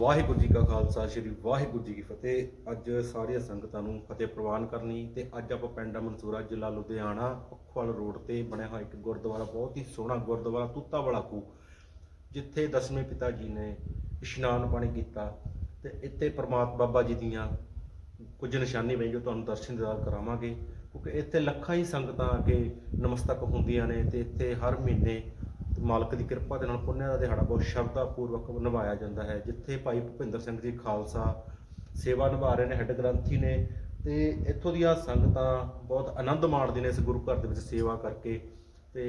ਵਾਹਿਗੁਰੂ ਜੀ ਕਾ ਖਾਲਸਾ, ਸ੍ਰੀ ਵਾਹਿਗੁਰੂ ਜੀ ਕੀ ਫਤਿਹ। ਅੱਜ ਸਾਰੀਆਂ ਸੰਗਤਾਂ ਨੂੰ ਫਤਿਹ ਪ੍ਰਵਾਨ ਕਰਨੀ। ਤੇ ਅੱਜ ਆਪਾਂ ਪਿੰਡ ਮਨਸੂਰਾ ਜ਼ਿਲ੍ਹਾ ਲੁਧਿਆਣਾ, ਪੱਖਵਾਲ ਰੋਡ ਤੇ ਬਣਿਆ ਹੋਇਆ ਇੱਕ ਗੁਰਦੁਆਰਾ, ਬਹੁਤ ਹੀ ਸੋਹਣਾ ਗੁਰਦੁਆਰਾ ਤੂਤਾ ਵਾਲਾ ਖੂਹ ਜਿੱਥੇ ਦਸਵੇਂ ਪਿਤਾ ਜੀ ਨੇ ਇਸ਼ਨਾਨ ਪਾਣੀ ਕੀਤਾ। ਤੇ ਇੱਥੇ ਪ੍ਰਮਾਤ ਬਾਬਾ ਜੀ ਦੀਆਂ ਕੁਝ ਨਿਸ਼ਾਨੀ ਵਈ ਜੋ ਤੁਹਾਨੂੰ ਦਰਸ਼ਨ ਦਿਦਾਰ ਕਰਾਵਾਂਗੇ। ਕਿਉਂਕਿ ਇੱਥੇ ਲੱਖਾਂ ਹੀ ਸੰਗਤਾਂ ਆ ਕੇ ਨਮਸਤਕ ਹੁੰਦੀਆਂ ਨੇ ਤੇ ਇੱਥੇ ਹਰ ਮਹੀਨੇ ਮਾਲਕ ਦੀ ਕਿਰਪਾ ਦੇ ਨਾਲ ਪੁੰਨਿਆ ਦਾ ਦਿਹਾੜਾ ਬਹੁਤ ਸ਼ਰਧਾ ਪੂਰਵਕ ਨਿਭਾਇਆ ਜਾਂਦਾ ਹੈ, ਜਿੱਥੇ ਭਾਈ ਭੁਪਿੰਦਰ ਸਿੰਘ ਜੀ ਖਾਲਸਾ ਸੇਵਾ ਨਿਭਾ ਰਹੇ ਨੇ, ਹੈੱਡ ਗ੍ਰੰਥੀ ਨੇ ਤੇ ਇੱਥੋਂ ਦੀਆਂ ਸੰਗਤਾਂ ਬਹੁਤ ਆਨੰਦ ਮਾਣਦੇ ਨੇ ਇਸ ਗੁਰੂ ਘਰ ਦੇ ਵਿੱਚ ਸੇਵਾ ਕਰਕੇ ਤੇ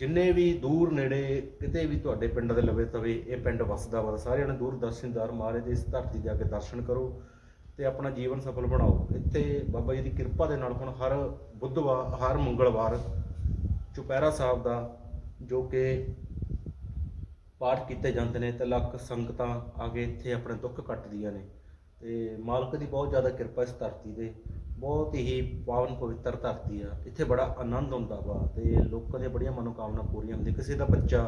ਜਿੰਨੇ ਵੀ ਦੂਰ ਨੇੜੇ ਕਿਤੇ ਵੀ ਤੁਹਾਡੇ ਪਿੰਡ ਦੇ ਲਵੇ ਤਵੇ, ਇਹ ਪਿੰਡ ਵਸਦਾ ਵਾ, ਸਾਰਿਆਂ ਨੇ ਦੂਰ ਦਰਸ਼ਨਦਾਰ ਮਹਾਰਾਜ ਦੇ ਇਸ ਧਰਤੀ ਜਾ ਕੇ ਦਰਸ਼ਨ ਕਰੋ ਤੇ ਆਪਣਾ ਜੀਵਨ ਸਫਲ ਬਣਾਓ। ਇੱਥੇ ਬਾਬਾ ਜੀ ਦੀ ਕਿਰਪਾ ਦੇ ਨਾਲ ਹੁਣ ਹਰ ਬੁੱਧਵਾਰ, ਹਰ ਮੰਗਲਵਾਰ ਚੁਪਹਿਰਾ ਸਾਹਿਬ ਦਾ, ਜੋ ਕਿ ਪਾਠ ਕੀਤੇ ਜਾਂਦੇ ਨੇ ਤੇ ਲੱਖ ਸੰਗਤਾਂ ਆ ਕੇ ਇੱਥੇ ਆਪਣੇ ਦੁੱਖ ਕੱਟਦੀਆਂ ਨੇ। ਤੇ ਮਾਲਕ ਦੀ ਬਹੁਤ ਜ਼ਿਆਦਾ ਕਿਰਪਾ ਇਸ ਧਰਤੀ ਤੇ, ਬਹੁਤ ਹੀ ਪਾਵਨ ਪਵਿੱਤਰ ਧਰਤੀ ਆ। ਇੱਥੇ ਬੜਾ ਆਨੰਦ ਹੁੰਦਾ ਵਾ ਤੇ ਲੋਕਾਂ ਦੀਆਂ ਬੜੀਆਂ ਮਨੋਕਾਮਨਾ ਪੂਰੀਆਂ ਹੁੰਦੀਆਂ। ਕਿਸੇ ਦਾ ਬੱਚਾ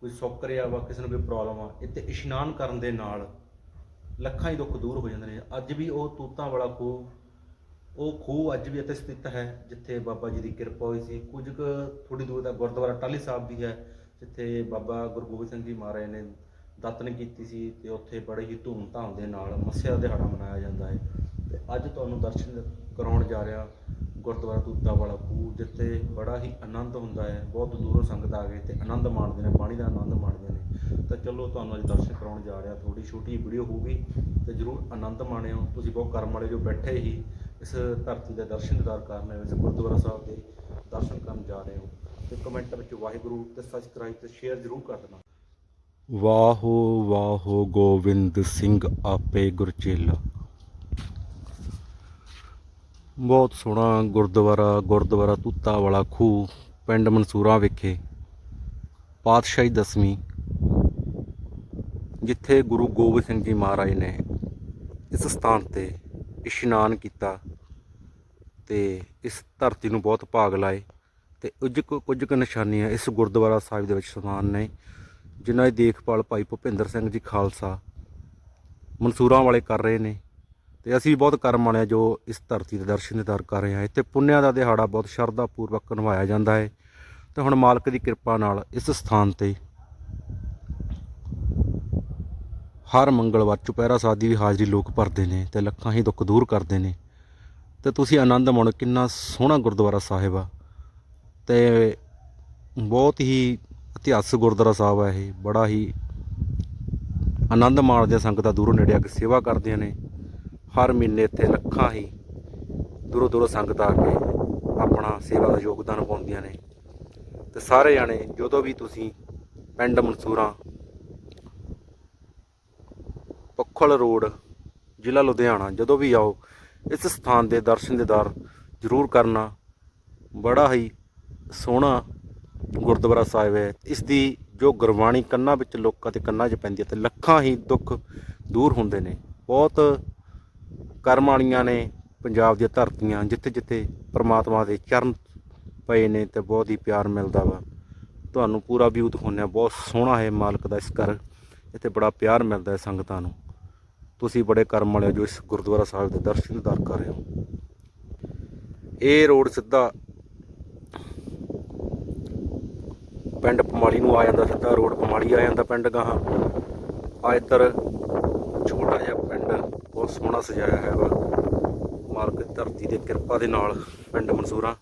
ਕੋਈ ਸੁੱਕ ਰਿਹਾ ਵਾ, ਕਿਸੇ ਨੂੰ ਕੋਈ ਪ੍ਰੋਬਲਮ ਆ, ਇੱਥੇ ਇਸ਼ਨਾਨ ਕਰਨ ਦੇ ਨਾਲ ਲੱਖਾਂ ਹੀ ਦੁੱਖ ਦੂਰ ਹੋ ਜਾਂਦੇ ਨੇ। ਅੱਜ ਵੀ ਉਹ ਤੂਤਾਂ ਵਾਲਾ ਖੂਹ ਉਹ ਖੂਹ ਅੱਜ ਵੀ ਇੱਥੇ ਸਥਿਤ ਹੈ, ਜਿੱਥੇ ਬਾਬਾ ਜੀ ਦੀ ਕਿਰਪਾ ਹੋਈ ਸੀ। ਕੁਝ ਕੁ ਥੋੜੀ ਦੂਰ ਦਾ ਗੁਰਦੁਆਰਾ ਟਾਲੀ ਸਾਹਿਬ ਵੀ ਹੈ, ਜਿੱਥੇ ਬਾਬਾ ਗੁਰੂ ਗੋਬਿੰਦ ਸਿੰਘ ਜੀ ਮਹਾਰਾਜ ਨੇ ਦਾਤਨ ਕੀਤੀ ਸੀ ਤੇ ਉੱਥੇ ਬੜੇ ਹੀ ਧੂਮ-ਧਾਮ ਦੇ ਨਾਲ ਮੱਸਿਆ ਦਿਹਾੜਾ ਮਨਾਇਆ ਜਾਂਦਾ ਹੈ। ਤੇ ਅੱਜ ਤੁਹਾਨੂੰ ਦਰਸ਼ਨ ਕਰਾਉਣ ਜਾ ਰਿਹਾ ਗੁਰਦੁਆਰਾ ਤੂਤਾ ਵਾਲਾ ਖੂਹ, ਜਿੱਥੇ ਬੜਾ ਹੀ ਆਨੰਦ ਹੁੰਦਾ ਹੈ। ਬਹੁਤ ਦੂਰੋਂ ਸੰਗਤ ਆ ਕੇ ਤੇ ਆਨੰਦ ਮਾਣਦੇ ਨੇ ਪਾਣੀ ਦਾ ਆਨੰਦ ਮਾਣਦੇ ਨੇ। ਤਾਂ ਚਲੋ ਤੁਹਾਨੂੰ ਅੱਜ ਦਰਸ਼ਨ ਕਰਾਉਣ ਜਾ ਰਿਹਾ ਥੋੜੀ ਛੋਟੀ ਵੀਡੀਓ ਹੋਊਗੀ ਤੇ ਜਰੂਰ ਆਨੰਦ ਮਾਣਿਓ। ਤੁਸੀਂ ਬਹੁਤ ਕਰਮ ਵਾਲੇ ਜੋ ਬੈਠੇ ਹੀ ਇਸ ਧਰਤੀ ਦੇ ਦਰਸ਼ਨ ਕਰਨ ਆਏ ਇਸ ਗੁਰਦੁਆਰਾ ਸਾਹਿਬ ਦੇ ਦਰਸ਼ਨ ਕਰਨ ਜਾ ਰਹੇ ਹੋ। ਤੇ ਕਮੈਂਟ ਵਿੱਚ ਵਾਹਿਗੁਰੂ ਤੇ ਸਬਸਕ੍ਰਾਈਬ ਤੇ ਸ਼ੇਅਰ ਜਰੂਰ ਕਰ ਦੇਣਾ। ਵਾਹੋ ਵਾਹੋ ਗੋਬਿੰਦ ਸਿੰਘ ਆਪੇ ਗੁਰਚੇਲਾ ਬਹੁਤ ਸੋਹਣਾ ਗੁਰਦੁਆਰਾ ਗੁਰਦੁਆਰਾ ਤੂਤਾ ਵਾਲਾ ਖੂਹ ਪਿੰਡ ਮਨਸੂਰਾ ਵਿਖੇ। ਪਾਤਸ਼ਾਹੀ ਦਸਵੀਂ, ਜਿੱਥੇ ਗੁਰੂ ਗੋਬਿੰਦ ਸਿੰਘ ਜੀ ਮਹਾਰਾਜ ਨੇ ਇਸ ਸਥਾਨ ਤੇ ਇਸ਼ਨਾਨ ਕੀਤਾ। ਤੇ ਇਸ ਧਰਤੀ ਨੂੰ ਬਹੁਤ ਭਾਗ ਲਾਏ ਤੇ ਕੁਝ ਕੁ ਕੁਝ ਕੁ ਨਿਸ਼ਾਨੀਆਂ ਇਸ ਗੁਰਦੁਆਰਾ ਸਾਹਿਬ ਦੇ ਵਿੱਚ ਸਮਾਨ ਨੇ, ਜਿਨ੍ਹਾਂ ਦੀ ਦੇਖਭਾਲ ਭਾਈ ਭੁਪਿੰਦਰ ਸਿੰਘ ਜੀ ਖਾਲਸਾ ਮਨਸੂਰਾਂ ਵਾਲੇ ਕਰ ਰਹੇ ਨੇ ਤੇ ਅਸੀਂ ਬਹੁਤ ਕਰਮ ਵਾਲੇ ਹਾਂ ਜੋ ਇਸ ਧਰਤੀ ਦੇ ਦਰਸ਼ਨ ਦਿਦਾਰ ਕਰ ਰਹੇ ਹਾਂ। ਇੱਥੇ ਪੁੰਨਿਆ ਦਾ ਦਿਹਾੜਾ ਬਹੁਤ ਸ਼ਰਧਾ ਪੂਰਵਕ ਨਿਭਾਇਆ ਜਾਂਦਾ ਹੈ ਤੇ ਹੁਣ ਮਾਲਕ ਦੀ ਕਿਰਪਾ ਨਾਲ ਇਸ ਸਥਾਨ ਤੇ ਹਰ ਮੰਗਲਵਾਰ ਚੁਪਹਿਰਾ ਸਾਹਿਬ ਦੀ ਵੀ ਹਾਜ਼ਰੀ ਲੋਕ ਭਰਦੇ ਨੇ ਤੇ ਲੱਖਾਂ ਹੀ ਦੁੱਖ ਦੂਰ ਕਰਦੇ ਨੇ। ਤੇ ਤੁਸੀਂ ਆਨੰਦ ਮਾਣੋ, ਕਿੰਨਾ ਸੋਹਣਾ ਗੁਰਦੁਆਰਾ ਸਾਹਿਬ ਆ। ਤੇ ਬਹੁਤ ਹੀ ਇਤਿਹਾਸਕ ਗੁਰਦੁਆਰਾ ਸਾਹਿਬ ਆ ਇਹ, ਬੜਾ ਹੀ ਆਨੰਦ ਮਾਣਦੇ ਆ ਸੰਗਤਾਂ, ਦੂਰੋਂ ਨੇੜੇ ਆ ਕੇ ਸੇਵਾ ਕਰਦੀਆਂ ਨੇ। ਹਰ ਮਹੀਨੇ ਇੱਥੇ ਲੱਖਾਂ ਹੀ ਦੂਰੋਂ ਦੂਰੋਂ ਸੰਗਤਾਂ ਆ ਕੇ ਆਪਣਾ ਸੇਵਾ ਦਾ ਯੋਗਦਾਨ ਪਾਉਂਦੀਆਂ ਨੇ। ਤੇ ਸਾਰੇ ਜਾਣੇ, ਜਦੋਂ ਵੀ ਤੁਸੀਂ ਪਿੰਡ ਮਨਸੂਰਾ, ਪੱਖਲ ਰੋਡ, ਜ਼ਿਲ੍ਹਾ ਲੁਧਿਆਣਾ, ਜਦੋਂ ਵੀ ਆਓ ਇਸ ਸਥਾਨ ਦੇ ਦਰਸ਼ਨ ਦਿਦਾਰ ਜ਼ਰੂਰ ਕਰਨਾ। ਬੜਾ ਹੀ ਸੋਹਣਾ ਗੁਰਦੁਆਰਾ ਸਾਹਿਬ ਹੈ। ਇਸ ਦੀ ਜੋ ਗੁਰਬਾਣੀ ਕੰਨਾਂ ਵਿੱਚ ਲੋਕਾਂ ਤੇ ਕੰਨਾਂ 'ਚ ਪੈਂਦੀ ਹੈ ਤੇ ਲੱਖਾਂ ਹੀ ਦੁੱਖ ਦੂਰ ਹੁੰਦੇ ਨੇ। ਬਹੁਤ ਕਰਮ ਵਾਲੀਆਂ ਨੇ ਪੰਜਾਬ ਦੀਆਂ ਧਰਤੀਆਂ ਜਿੱਥੇ ਜਿੱਥੇ ਪ੍ਰਮਾਤਮਾ ਦੇ ਚਰਨ ਪਏ ਨੇ ਤੇ ਬਹੁਤ ਹੀ ਪਿਆਰ ਮਿਲਦਾ ਵਾ। ਤੁਹਾਨੂੰ ਪੂਰਾ ਵਿਊ ਦਿਖਾਉਂਦੇ ਹਾਂ। ਬਹੁਤ ਸੋਹਣਾ ਹੈ ਮਾਲਕ ਦਾ ਇਸ ਘਰ। ਇੱਥੇ ਬੜਾ ਪਿਆਰ ਮਿਲਦਾ ਹੈ ਸੰਗਤਾਂ ਨੂੰ। ਤੁਸੀਂ ਬੜੇ ਕਰਮ ਵਾਲੇ ਹੋ ਜੋ ਇਸ ਗੁਰਦੁਆਰਾ ਸਾਹਿਬ ਦੇ ਦਰਸ਼ਨ ਦਰ ਕਰ ਰਹੇ ਹੋ। ਇਹ ਰੋਡ ਸਿੱਧਾ ਪਿੰਡ ਪਮਾਲੀ ਨੂੰ ਆ ਜਾਂਦਾ, ਸਿੱਧਾ ਰੋਡ ਪਮਾਲੀ ਆ ਜਾਂਦਾ ਪਿੰਡ ਗਾਹਾਂ। ਆ ਇੱਧਰ ਛੋਟਾ ਜਿਹਾ ਪਿੰਡ, ਬਹੁਤ ਸੋਹਣਾ ਸਜਾਇਆ ਹੈ ਵਾ। ਮਾਲਕ ਧਰਤੀ ਦੇ ਕਿਰਪਾ ਦੇ ਨਾਲ ਪਿੰਡ ਮਨਸੂਰਾ।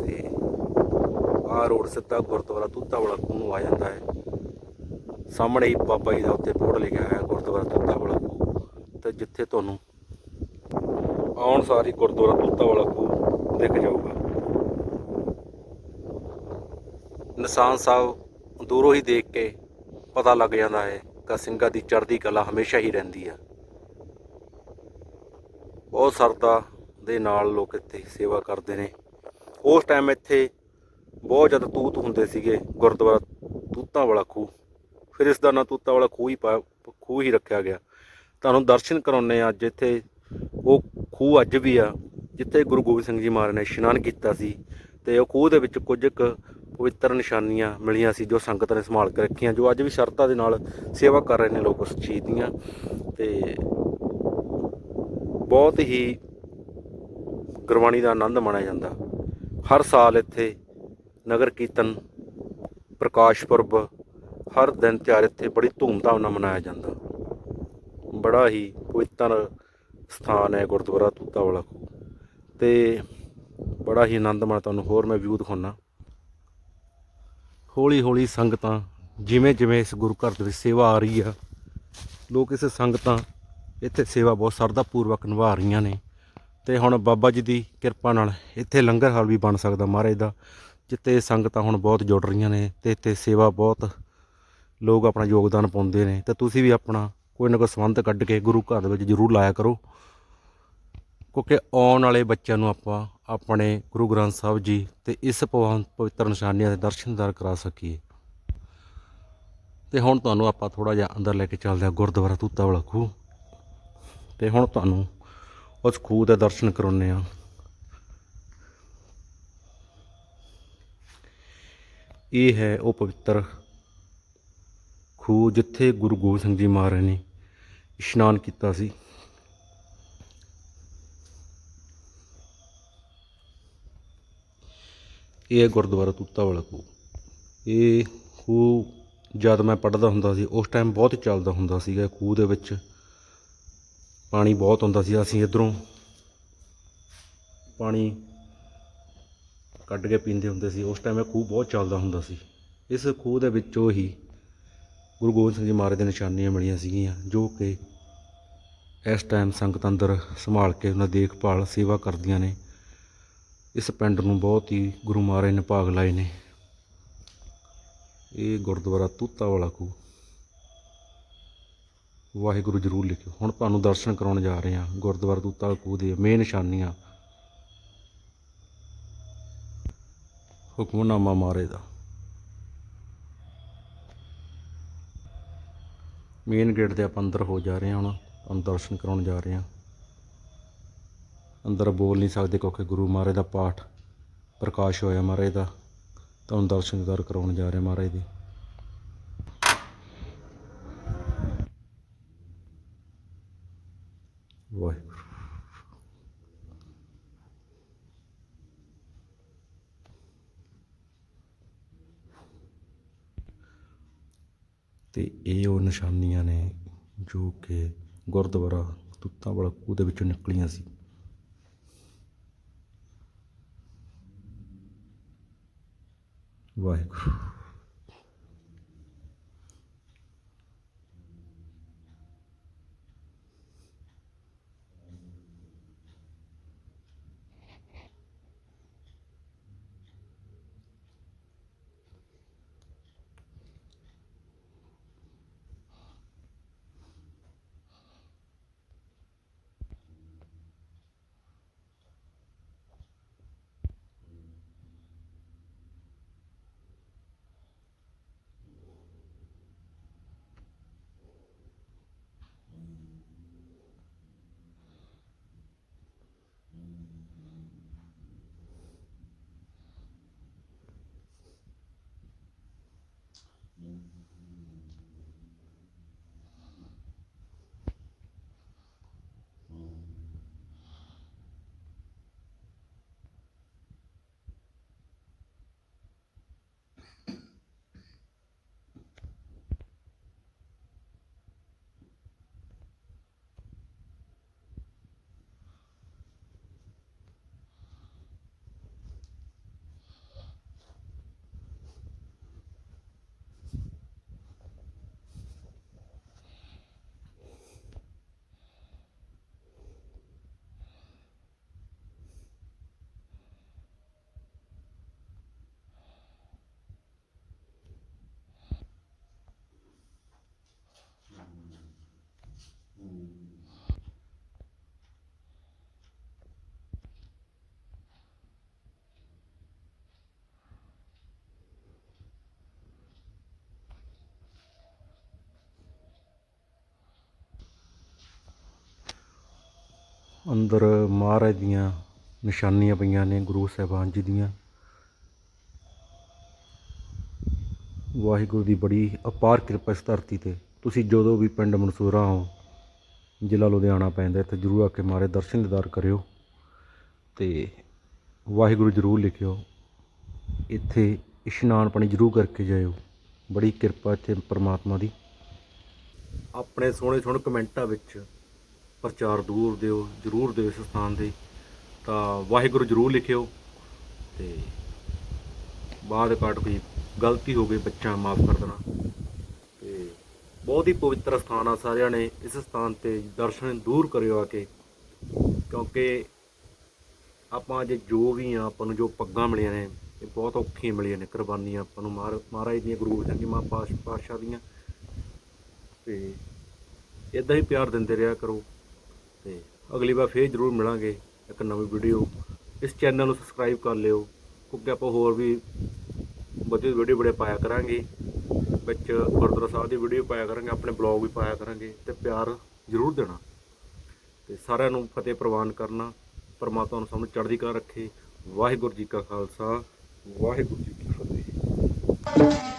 ਤੇ ਆ ਰੋਡ ਸਿੱਧਾ ਗੁਰਦੁਆਰਾ ਤੂਤਾ ਵਾਲਾ ਖੂਹ ਨੂੰ ਆ ਜਾਂਦਾ ਹੈ। ਸਾਹਮਣੇ ਹੀ ਬਾਬਾ ਜੀ ਦਾ ਉੱਤੇ ਬੋਰਡ ਲਿਖਿਆ ਹੋਇਆ ਗੁਰਦੁਆਰਾ ਤੂਤਾ ਵਾਲਾ ਖੂਹ ਤੇ ਜਿੱਥੇ ਤੁਹਾਨੂੰ ਆਉਣ ਸਾਰੀ ਗੁਰਦੁਆਰਾ ਤੂਤਾ ਵਾਲਾ ਖੂਹ ਦਿਖ ਜਾਊਗਾ। ਨਿਸ਼ਾਨ ਸਾਹਿਬ ਦੂਰੋਂ ਹੀ ਦੇਖ ਕੇ ਪਤਾ ਲੱਗ ਜਾਂਦਾ ਹੈ ਕਿ ਸਿੰਘਾਂ ਦੀ ਚੜ੍ਹਦੀ ਕਲਾ ਹਮੇਸ਼ਾ ਹੀ ਰਹਿੰਦੀ ਆ। ਬਹੁਤ ਸਰਦਾ ਦੇ ਨਾਲ ਲੋਕ ਇੱਥੇ ਸੇਵਾ ਕਰਦੇ ਨੇ। ਉਸ ਟਾਈਮ ਇੱਥੇ ਬਹੁਤ ਜ਼ਿਆਦਾ ਤੂਤ ਹੁੰਦੇ ਸੀਗੇ ਗੁਰਦੁਆਰਾ ਤੂਤਾਂ ਵਾਲਾ ਖੂਹ ਫਿਰ ਇਸ ਦਾ ਨਾਂ ਤੂਤਾਂ ਵਾਲਾ ਖੂਹ ਹੀ ਪਾ ਖੂਹ ਹੀ ਰੱਖਿਆ ਗਿਆ। ਤੁਹਾਨੂੰ ਦਰਸ਼ਨ ਕਰਾਉਨੇ ਆ ਅੱਜ ਇੱਥੇ ਉਹ ਖੂਹ ਅੱਜ ਵੀ ਆ, ਜਿੱਥੇ ਗੁਰੂ ਗੋਬਿੰਦ ਸਿੰਘ ਜੀ ਮਹਾਰਾਜ ਨੇ ਇਸ਼ਨਾਨ ਕੀਤਾ ਸੀ ਤੇ ਉਹ ਖੂਹ ਦੇ ਵਿੱਚ ਕੁਝ ਕੁ ਪਵਿੱਤਰ ਨਿਸ਼ਾਨੀਆਂ ਮਿਲੀਆਂ ਸੀ ਜੋ ਸੰਗਤ ਨੇ ਸੰਭਾਲ ਕੇ ਰੱਖੀਆਂ, ਜੋ ਅੱਜ ਵੀ ਸ਼ਰਧਾ ਦੇ ਨਾਲ ਸੇਵਾ ਕਰ ਰਹੇ ਨੇ ਲੋਕ ਉਸ ਚੀਜ਼ ਦੀਆਂ। ਤੇ ਬਹੁਤ ਹੀ ਗੁਰਬਾਣੀ ਦਾ ਆਨੰਦ ਮਾਣਿਆ ਜਾਂਦਾ। ਹਰ ਸਾਲ ਇੱਥੇ ਨਗਰ ਕੀਰਤਨ, ਪ੍ਰਕਾਸ਼ ਪੁਰਬ ਹਰ ਦਿਨ ਤਿਉਹਾਰ ਇੱਥੇ ਬੜੀ ਧੂਮਧਾਮ ਨਾਲ ਮਨਾਇਆ ਜਾਂਦਾ। ਬੜਾ ਹੀ ਪਵਿੱਤਰ ਸਥਾਨ ਹੈ ਗੁਰਦੁਆਰਾ ਤੂਤਾ ਵਾਲਾ ਖੂਹ ਤੇ ਬੜਾ ਹੀ ਆਨੰਦ ਤੁਹਾਨੂੰ, ਹੋਰ ਮੈਂ ਵਿਊ ਦਿਖਾਉਣਾ ਹੌਲੀ ਹੌਲੀ ਸੰਗਤਾਂ ਜਿਵੇਂ ਜਿਵੇਂ ਇਸ ਗੁਰੂ ਘਰ ਦੇ ਵਿੱਚ ਸੇਵਾ ਆ ਰਹੀ ਆ, ਲੋਕ ਇਸ ਸੰਗਤਾਂ ਇੱਥੇ ਸੇਵਾ ਬਹੁਤ ਸਰਦਾ ਪੂਰਵਕ ਨਿਭਾ ਰਹੀਆਂ ਨੇ। ਤੇ ਹੁਣ ਬਾਬਾ ਜੀ ਦੀ ਕਿਰਪਾ ਨਾਲ ਇੱਥੇ ਲੰਗਰ ਹਾਲ ਵੀ ਬਣ ਸਕਦਾ ਮਹਾਰਾਜ ਦਾ ਜਿੱਤੇ ਸੰਗਤਾਂ ਹੁਣ ਬਹੁਤ ਜੁੜ ਰਹੀਆਂ ਨੇ ਤੇ ਇੱਥੇ ਸੇਵਾ ਬਹੁਤ ਲੋਕ ਆਪਣਾ ਯੋਗਦਾਨ ਪਾਉਂਦੇ ਨੇ, ਤੇ ਤੁਸੀਂ ਵੀ ਆਪਣਾ ਕੋਈ ਨਾ ਕੋਈ ਸੰਬੰਧ ਕੱਢ ਕੇ ਗੁਰੂ ਘਰ ਦੇ ਵਿੱਚ ਜ਼ਰੂਰ ਲਾਇਆ ਕਰੋ। ਕਿਉਂਕਿ ਆਉਣ ਵਾਲੇ ਬੱਚਿਆਂ ਨੂੰ ਆਪਾਂ ਆਪਣੇ ਗੁਰੂ ਗ੍ਰੰਥ ਸਾਹਿਬ ਜੀ ਤੇ ਇਸ ਪਵਿੱਤਰ ਨਿਸ਼ਾਨੀਆਂ ਦੇ ਦਰਸ਼ਨਦਾਰ ਕਰਾ ਸਕੀਏ। ਤੇ ਹੁਣ ਤੁਹਾਨੂੰ ਆਪਾਂ ਥੋੜਾ ਜਿਹਾ ਅੰਦਰ ਲੈ ਕੇ ਚੱਲਦੇ ਹਾਂ, ਗੁਰਦੁਆਰਾ ਤੂਤਾ ਵਾਲਾ ਖੂਹ। ਤੇ ਹੁਣ ਤੁਹਾਨੂੰ ਉਸ ਖੂਹ ਦੇ ਦਰਸ਼ਨ ਕਰਾਉਂਦੇ ਆ ਇਹ ਹੈ ਉਹ ਪਵਿੱਤਰ ਖੂਹ ਜਿੱਥੇ ਗੁਰੂ ਗੋਬਿੰਦ ਸਿੰਘ ਜੀ ਮਹਾਰਾਜ ਨੇ ਇਸ਼ਨਾਨ ਕੀਤਾ ਸੀ। ਇਹ ਹੈ ਗੁਰਦੁਆਰਾ ਤੂਤਾ ਵਾਲਾ ਖੂਹ। ਇਹ ਖੂਹ ਜਦ ਮੈਂ ਪੜ੍ਹਦਾ ਹੁੰਦਾ ਸੀ, ਉਸ ਟਾਈਮ ਬਹੁਤ ਚੱਲਦਾ ਹੁੰਦਾ ਸੀਗਾ। ਖੂਹ ਦੇ ਵਿੱਚ ਪਾਣੀ ਬਹੁਤ ਹੁੰਦਾ ਸੀ। ਅਸੀਂ ਇਧਰੋਂ ਪਾਣੀ ਕੱਢ ਕੇ ਪੀਂਦੇ ਹੁੰਦੇ ਸੀ। ਉਸ ਟਾਈਮ ਇਹ ਖੂਹ ਬਹੁਤ ਚੱਲਦਾ ਹੁੰਦਾ ਸੀ। ਇਸ ਖੂਹ ਦੇ ਵਿੱਚੋਂ ਹੀ ਗੁਰੂ ਗੋਬਿੰਦ ਸਿੰਘ ਜੀ ਮਹਾਰਾਜ ਦੀਆਂ ਨਿਸ਼ਾਨੀਆਂ ਮਿਲੀਆਂ ਸੀਗੀਆਂ, ਜੋ ਕਿ ਇਸ ਟਾਈਮ ਸੰਗਤ ਅੰਦਰ ਸੰਭਾਲ ਕੇ ਉਹਨਾਂ ਦੇਖਭਾਲ, ਸੇਵਾ ਕਰਦੀਆਂ ਨੇ। ਇਸ ਪਿੰਡ ਨੂੰ ਬਹੁਤ ਹੀ ਗੁਰੂ ਮਹਾਰਾਜ ਨੇ ਭਾਗ ਲਾਏ ਨੇ। ਇਹ ਗੁਰਦੁਆਰਾ ਤੂਤਾ ਵਾਲਾ ਖੂਹ ਵਾਹਿਗੁਰੂ ਜਰੂਰ ਲਿਖਿਓ। ਹੁਣ ਤੁਹਾਨੂੰ ਦਰਸ਼ਨ ਕਰਾਉਣ ਜਾ ਰਹੇ ਹਾਂ, ਗੁਰਦੁਆਰਾ ਤੂਤਾ ਵਾਲਾ ਖੂਹ ਦੀਆਂ ਮੇਨ ਨਿਸ਼ਾਨੀਆਂ। ਹੁਕਮਨਾਮਾ ਮਾਰੇ ਦਾ। ਮੇਨ ਗੇਟ ਦੇ ਆਪਾਂ ਅੰਦਰ ਹੋ ਜਾ ਰਹੇ ਹਾਂ ਹੁਣ ਤੁਹਾਨੂੰ ਦਰਸ਼ਨ ਕਰਾਉਣ ਜਾ ਰਹੇ ਹਾਂ। ਅੰਦਰ ਬੋਲ ਨਹੀਂ ਸਕਦੇ ਕਿਉਂਕਿ ਗੁਰੂ ਮਹਾਰਾਜ ਦਾ ਪਾਠ ਪ੍ਰਕਾਸ਼ ਹੋਇਆ ਮਹਾਰਾਜ ਦਾ ਤੁਹਾਨੂੰ ਦਰਸ਼ਨ ਦਰ ਕਰਾਉਣ ਜਾ ਰਹੇ ਮਹਾਰਾਜ ਦੀ ਵਾਹਿਗੁਰੂ ਤੇ ਇਹ ਉਹ ਨਿਸ਼ਾਨੀਆਂ ਨੇ ਜੋ ਕਿ ਗੁਰਦੁਆਰਾ ਤੂਤਾਂ ਵਾਲਾ ਖੂਹ ਦੇ ਵਿੱਚੋਂ ਨਿਕਲੀਆਂ ਸੀ। ਵਾਹਿਗੁਰੂ। Mm-hmm. ਅੰਦਰ ਮਹਾਰਾਜ ਦੀਆਂ ਨਿਸ਼ਾਨੀਆਂ ਪਈਆਂ ਨੇ, ਗੁਰੂ ਸਾਹਿਬਾਨ ਜੀ ਦੀਆਂ। ਵਾਹਿਗੁਰੂ ਦੀ ਬੜੀ ਅਪਾਰ ਕਿਰਪਾ ਇਸ ਧਰਤੀ ਤੇ। ਤੁਸੀਂ ਜਦੋਂ ਵੀ ਪਿੰਡ ਮਨਸੂਰਾ ਹੋ, ਜ਼ਿਲ੍ਹਾ ਲੁਧਿਆਣਾ ਪੈਂਦਾ ਇੱਥੇ ਜ਼ਰੂਰ ਆ ਕੇ ਮਾਰੇ ਦਰਸ਼ਨ ਦੀਦਾਰ ਕਰਿਓ ਤੇ ਵਾਹਿਗੁਰੂ ਜ਼ਰੂਰ ਲਿਖਿਓ। ਇੱਥੇ ਇਸ਼ਨਾਨ ਪਾਣੀ ਜ਼ਰੂਰ ਕਰਕੇ ਜਾਇਓ। ਬੜੀ ਕਿਰਪਾ ਇੱਥੇ ਪਰਮਾਤਮਾ ਦੀ। ਆਪਣੇ ਸੋਹਣੇ ਸੋਹਣੇ ਕਮੈਂਟਾਂ ਵਿੱਚ ਪ੍ਰਚਾਰ ਦੂਰ ਦਿਓ, ਜ਼ਰੂਰ ਦਿਓ ਇਸ ਸਥਾਨ ਦੇ ਤਾਂ ਵਾਹਿਗੁਰੂ ਜ਼ਰੂਰ ਲਿਖਿਓ ਤੇ ਬਾਅਦ ਕਾਟ ਕੋਈ ਗਲਤੀ ਹੋ ਗਈ ਬੱਚਾ ਮਾਫ ਕਰ ਦੇਣਾ। ਤੇ ਬਹੁਤ ਹੀ ਪਵਿੱਤਰ ਸਥਾਨ ਆ, ਸਾਰਿਆਂ ਨੇ ਇਸ ਸਥਾਨ ਤੇ ਦਰਸ਼ਨ ਦੂਰ ਕਰਿਓ ਆ ਕੇ। ਕਿਉਂਕਿ ਆਪਾਂ ਜੇ ਜੋ ਵੀ ਆ, ਆਪਾਂ ਨੂੰ ਜੋ ਪੱਗਾਂ ਮਿਲੀਆਂ ਨੇ, ਇਹ ਬਹੁਤ ਔਖੀਆਂ ਮਿਲੀਆਂ ਨੇ ਕੁਰਬਾਨੀਆਂ ਆਪਾਂ ਨੂੰ। ਮਹਾਰ- ਮਹਾਰਾਜ ਦੀਆਂ, ਗੁਰੂ ਗੋਬਿੰਦ ਸਿੰਘ ਜੀ ਮਹਾਂਪਾਸ਼ ਪਾਤਸ਼ਾਹ ਦੀਆਂ। ਤੇ ਇਦਾਂ ਹੀ ਪਿਆਰ ਦਿੰਦੇ ਰਿਹਾ ਕਰੋ। ਤੇ ਅਗਲੀ ਵਾਰ ਫੇਰ ਜ਼ਰੂਰ ਮਿਲਾਂਗੇ ਇੱਕ ਨਵੀਂ ਵੀਡੀਓ। ਇਸ ਚੈਨਲ ਨੂੰ ਸਬਸਕ੍ਰਾਈਬ ਕਰ ਲਿਓ, ਕਿਉਂਕਿ ਆਪਾਂ ਹੋਰ ਵੀ ਵਧੀਆ ਵੀਡੀਓ ਬੜੇ ਪਾਇਆ ਕਰਾਂਗੇ। ਵਿੱਚ ਗੁਰਦੁਆਰਾ ਸਾਹਿਬ ਦੀ ਵੀਡੀਓ ਪਾਇਆ ਕਰਾਂਗੇ, ਆਪਣੇ ਬਲੌਗ ਵੀ ਪਾਇਆ ਕਰਾਂਗੇ ਤੇ ਪਿਆਰ ਜ਼ਰੂਰ ਦੇਣਾ। ਤੇ ਸਾਰਿਆਂ ਨੂੰ ਫਤਿਹ ਪ੍ਰਵਾਨ ਕਰਨਾ, ਪਰਮਾਤਮਾ ਨੂੰ ਸਭ ਨੂੰ ਚੜ੍ਹਦੀ ਕਲਾ ਰੱਖੇ। ਵਾਹਿਗੁਰੂ ਜੀ ਕਾ ਖਾਲਸਾ, ਵਾਹਿਗੁਰੂ ਜੀ ਕੀ ਫਤਿਹ।